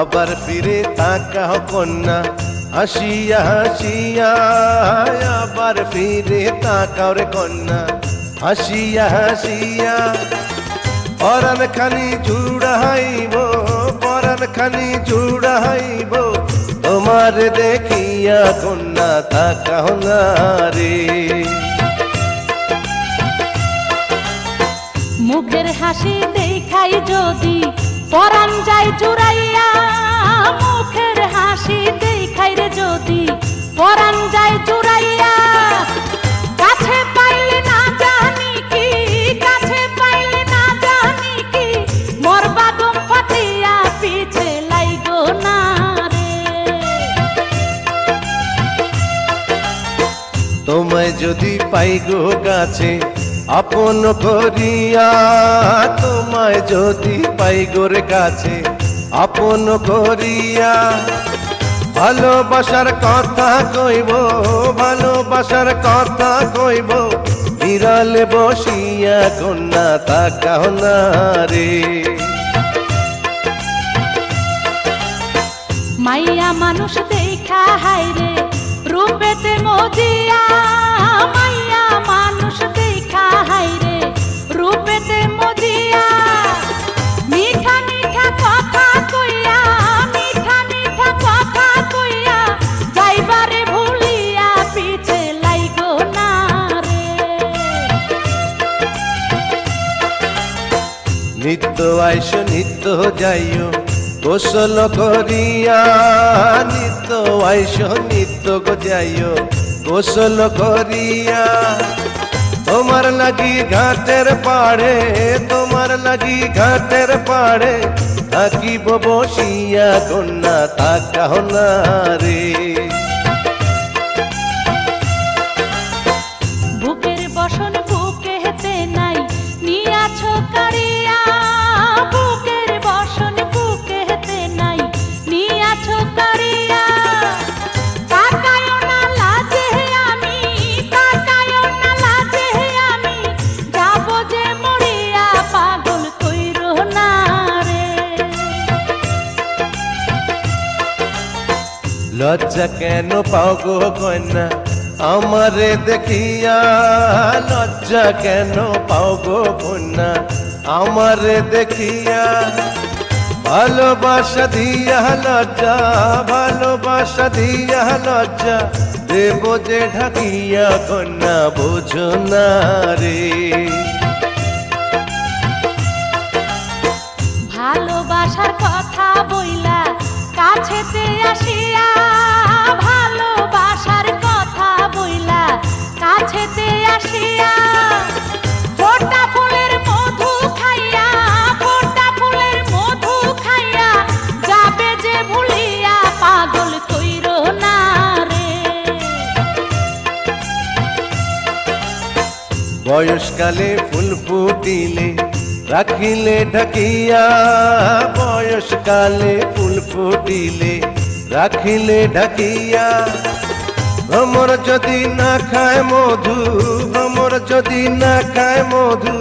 আবার ফিরে তাকাও কন্যা, হাসিয়া হাসিয়া, আবার ফিরে তাকাও রে কন্যা, হাসিয়া হাসিয়া। পরাণ খানি জুড়াইব পরাণ খানি জুড়াইব তোমার দেখিয়া কন্যা তাকাও না রে। মুখের হাসি দেখাই যদি পরাণ যায় জুড়াইয়া, মুখের হাসি দেখাই রে যদি। পরাণ যায় জুড়াইয়া, কাছে পাইলে না জানি কি, কাছে পাইলে না জানি তোমায় যদি পাই গো কাছে আপন করিয়া তোমায় যদি পাই গোর কাছে, আপন করিয়া ভালোবাসার কথা কইব, ভালোবাসার কথা কইব, বিড়ালে বসিয়া কন্যা তাকাও না রে। মাইয়া মানুষ দেখা হাইরে রূপেতে মজিয়া। নিত্য আইস নিত্য যাইও। গোসল করিয়া নিত্য আইস নিত্য যাইও। গোসল করিয়া, তোমার লাগি ঘাটের পাড়ে, তোমার লাগি ঘাটের পাড়ে থাকিব বসিয়া, কন্যা তাকাও না রে। লজ্জা কেন পাও গো কন্যা? আমারে দেখিয়া লজ্জা কেন পাও গো কন্যা? আমারে দেখিয়া ভালোবাসা দিয়া লজ্জা, ভালোবাসা দিয়া লজ্জা দেব যে ঢাকিয়া কন্যা, বোঝো না রে। ভালোবাসার কথা বয়সকালে ফুল ফুটিলে, রাখিলে ঢাকিয়া। বয়সকালে ফুল ফুটিলে, রাখিলে ঢাকিয়া। ভ্রমর যদি না খায় মধু, ভ্রমর যদি না খায় মধু,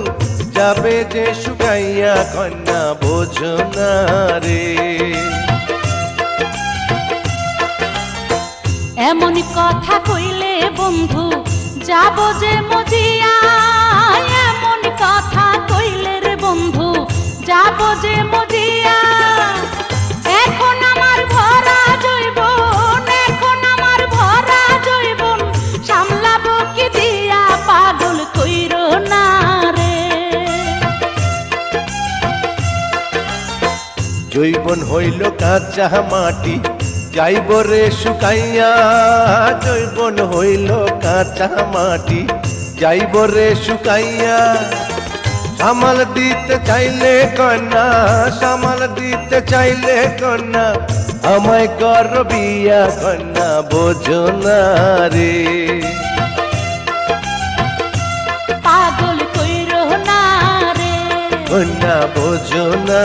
যাবে যে শুকাইয়া কন্যা বোঝো না রে এমন কথা কইলে বন্ধু, যাব যে মজিয়া। জৈবন হইল কাঁচা মাটি, যাইব রে শুকাইয়া। জৈবন হইল কাঁচা মাটি, যাইব রে শুকাইয়া। সামাল দিতে চাইলে কন্যা, সামাল দিতে চাইলে কন্যা, আমায় কর বিয়া কন্যা, বোঝো না রে। না বোঝো না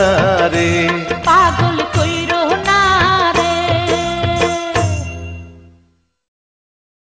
রে। পাগল কইর